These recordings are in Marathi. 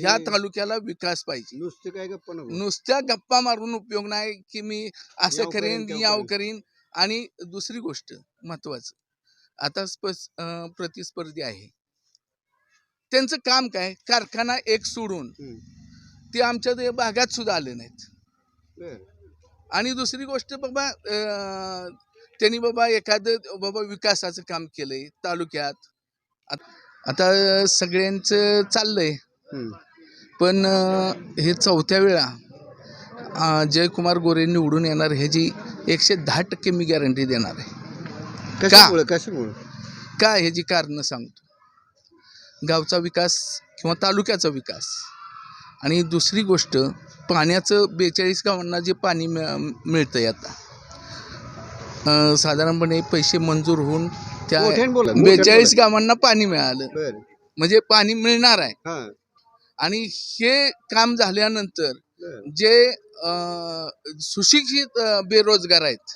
ह्या म्हणजे तालुक्याला विकास पाहिजे. नुसते काय गप्पा नुसत्या गप्पा मारून उपयोग नाही की मी असं करेन याव करेन. आणि दुसरी गोष्ट महत्वाचं आता प्रतिस्पर्धी आहे. त्यांचं काम काय? कारखाना एक सोडून. ते आमच्या भागात सुद्धा आले नाहीत. आणि दुसरी गोष्ट बाबा त्यांनी बाबा एखादं बाबा विकासाचं काम केलंय तालुक्यात. आत- सगळ्यांचं चाललंय. पण हे चौथ्या वेळा जयकुमार गोरे निवडून येणार ह्याची एकशे दहा टक्के मी गॅरंटी देणार आहे. कशामुळे? काय ह्याची कारणं सांगतो? गावचा विकास किंवा तालुक्याचा विकास. आणि दुसरी गोष्ट पाण्याचं बेचाळीस गावांना जे पाणी मिळ मिळतंय आता. साधारणपणे पैसे मंजूर होऊन त्या बेचाळीस गावांना पाणी मिळालं. म्हणजे पाणी मिळणार आहे. आणि हे काम झाल्यानंतर जे सुशिक्षित बेरोजगार आहेत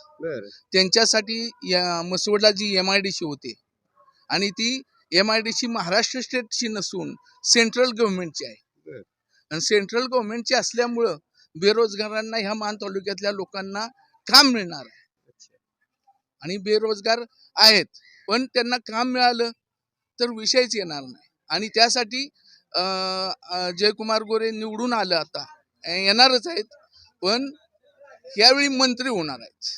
त्यांच्यासाठी या मसवडला जी एम आय डी सी होते. आणि ती M I D C Maharashtra स्टेटची नसून सेंट्रल गव्हर्नमेंटची आहे. आणि सेंट्रल गव्हर्नमेंटची असल्यामुळं बेरोजगारांना ह्या मान तालुक्यातल्या लोकांना काम मिळणार आहे. आणि बेरोजगार आहेत पण त्यांना काम मिळालं तर विषयच येणार नाही. आणि त्यासाठी जयकुमार गोरे निवडून आलं आता. येणारच आहेत पण यावेळी मंत्री होणार आहेत.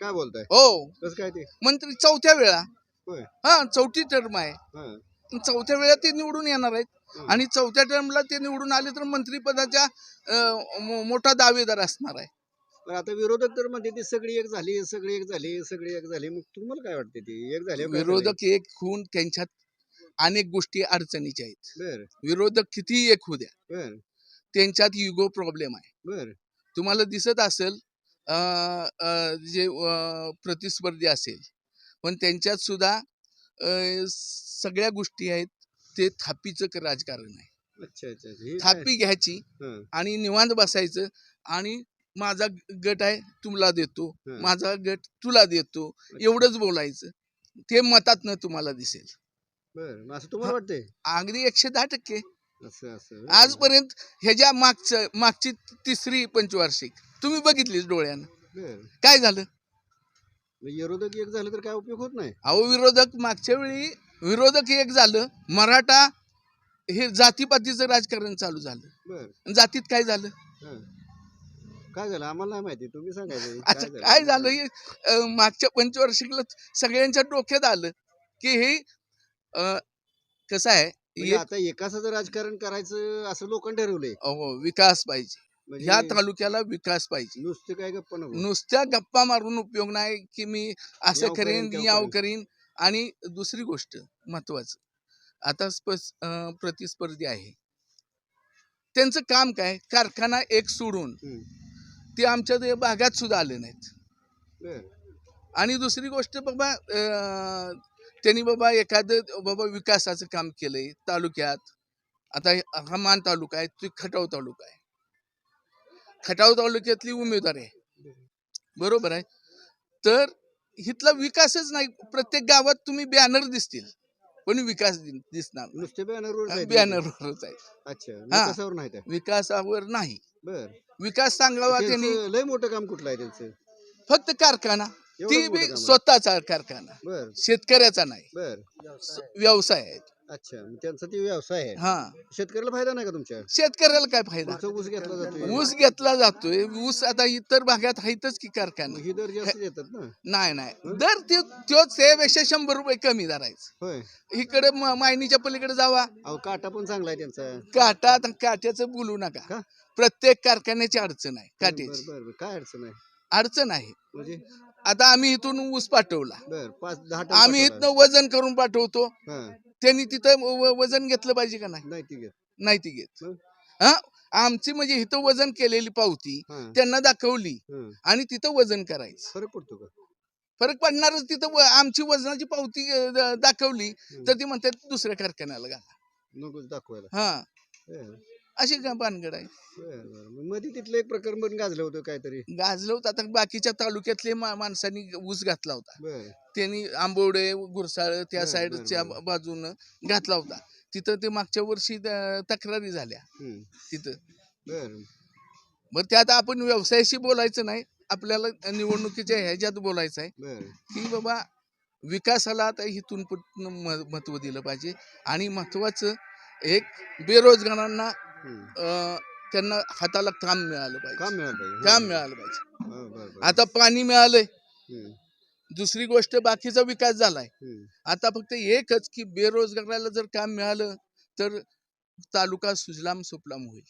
काय बोलताय? हो. कसं काय ते? मंत्री चौथ्या वेळा. होय. हा चौथी टर्म आहे. हा. चौथ्या वेळा ते निवडून येणार आहेत. आणि चौथ्या टर्मला ते निवडून आले तर मंत्रिपदाच्या अं, मो- मोठा दावेदार असणार आहे. पण आता विरोधक तर म्हणते ती सगळी एक झाली सगळी एक झाली सगळी एक झाली. मग तुम्हाला काय वाटते ती? एक झाली विरोधक एक होऊन त्यांच्यात अनेक गोष्टी अडचणीच्या आहेत. विरोधक कितीही एक होऊ द्या. बर. त्यांच्यात युगो प्रॉब्लेम आहे. तुम्हाला दिसत असेल जे प्रतिस्पर्धी असेल पण त्यांच्यात सुद्धा सगळ्या गोष्टी आहेत ते थापीचं राजकारण आहे? थापी घ्यायची आणि निवांत बसायचं आणि माझा गट आहे तुला देतो. माझा गट तुला देतो. एवढंच बोलायचं. ते मतातनं तुम्हाला दिसेल. बर असं तुम्हाला वाटतंय? अगदी एकशे दहा टक्के. असं असं आजपर्यंत ह्याच्या मागचं मागची तिसरी पंचवार्षिक तुम्ही बघितलीच डोळ्यानं. बर. काय झालं? मग विरोधक एक झालं तर काय उपयोग होत नाही? अहो विरोधक मागच्या वेळी विरोधक एक झालं मराठा हे जातीपातीचं राजकारण चालू झालं. बर. जातीत काय झालं? हं. काय झालं? आम्हाला नाही माहिती तुम्ही सांगायचं आता काय झालं हे? अं, मागच्या पंचवार्षिकला सगळ्यांच्या डोक्यात आलं की हे अं, कसं आहे म्हणजे एक- आता एकाच राजकारण करायचं असं लोकांनी ठरवलंय. अहो, विकास पाहिजे. म्हणजे ह्या तालुक्याला विकास पाहिजे. नुसते काय गप्पा नको. नुसत्या गप्पा मारून उपयोग नाही की मी असं याव करेन, करेन त्याव याव करेन. करीन. आणि दुसरी गोष्ट महत्वाचं आता स्पस अं, प्रतिस्पर्धी आहे. त्यांचं काम काय? कारखाना एक सोडून. ते आमच्या ते भागात सुद्धा आले नाहीत. बर. आणि दुसरी गोष्ट बाबा अं, त्यांनी बाबा एखादं बाबा विकासाचं काम केलंय तालुक्यात. आता हे- मान तालुका आहे तो खटाव तालुका आहे. खटाव तालुक्यातली उमेदवार आहे. बरोबर आहे? तर इथला विकासच नाही. प्रत्येक गावात तुम्ही बॅनर दिसतील. पण विकास दिसणार नुसते बॅनरवर बॅनरवरच आहे अच्छा. विकासावर नाही त्या. विकासावर नाही. बर. विकास सांगावा त्यांनी. लय मोठं काम कुठलं आहे त्यांचं? फक्त कारखाना. ती बी. स्वतःचा कारखाना. बर. शेतकऱ्याचा नाही. बर. व्यवसाय आहे. अच्छा मग त्यांचा ते व्यवसाय आहे. हा. शेतकऱ्याला फायदा नाही का तुमच्या? शेतकऱ्याला काय फायदा? तुमचा ऊस घेतला जातो ऊस घेतला जातोय. ऊस आता इतर भागात आहेतच की कारखाना. ही दर जास्त देतात ना? नाही नाही. दर ते तोच त्यापेक्षा शंभर रुपये कमी धरायचं. होय. इकडे म- मायनीच्या पलीकडे जावा. अहो काटा पण चांगला आहे त्यांचा. काटा आता काट्याचं बोलू नका. का? प्रत्येक कारखान्याची अडचण आहे बर काट्याची. बर बर. काय अडचण आहे? अडचण आहे. म्हणजे? आता आम्ही इथून ऊस पाठवला. बर पाच दहा टन आम्ही पाठवला. इथनं वजन करून पाठवतो. हा. त्यांनी तिथं व- व- वजन घेतलं पाहिजे का नाही? नाही ती घेत. नाही ती घेत. मग? हा? आमची म्हणजे इथं वजन केलेली पावती हा. त्यांना दाखवली हा. आणि तिथं वजन करायचं. फरक पडतो का? फरक पडणारच तिथं व- आमची वजनाची पावती अं, द- दाखवली. तर ती म्हणतात दुसऱ्या कारखान्याला घाला. दाखवायला. हा. अशी का भानगड आहे. बर बर. मग मध्ये तिथलं एक प्रकरण पण गाजलं होतं काहीतरी. गाजलं होतं. आता बाकीच्या तालुक्यातले मा- माणसांनी ऊस घातला होता. बर. त्यांनी आंबवडे गुरसाळ त्या बरं, साईडच्या बरं. बाजूनं घातला होता. तिथं ते मागच्या वर्षी त- तक्रारी झाल्या. हम्म. तिथं. बर. मग त्यात आपण व्यवसायाशी बोलायचं नाही. आपल्याला निवडणुकीच्या ह्याच्यात बोलायचं आहे. बर. की बाबा विकासाला आता इथून पण महत्त्व दिलं पाहिजे. आणि महत्वाचं एक बेरोजगारांना त्यांना हाताला काम मिळालं पाहिजे. काम मिळालं पाहिजे. काम हा. मिळालं पाहिजे. हा, बर, बर. आता पाणी मिळालंय. हम्म, दुसरी गोष्ट बाकीचा विकास झालाय. हम्म. आता फक्त एकच की बेरोजगाराला जर काम मिळालं तर तालुका सुजलाम सुफलाम होईल.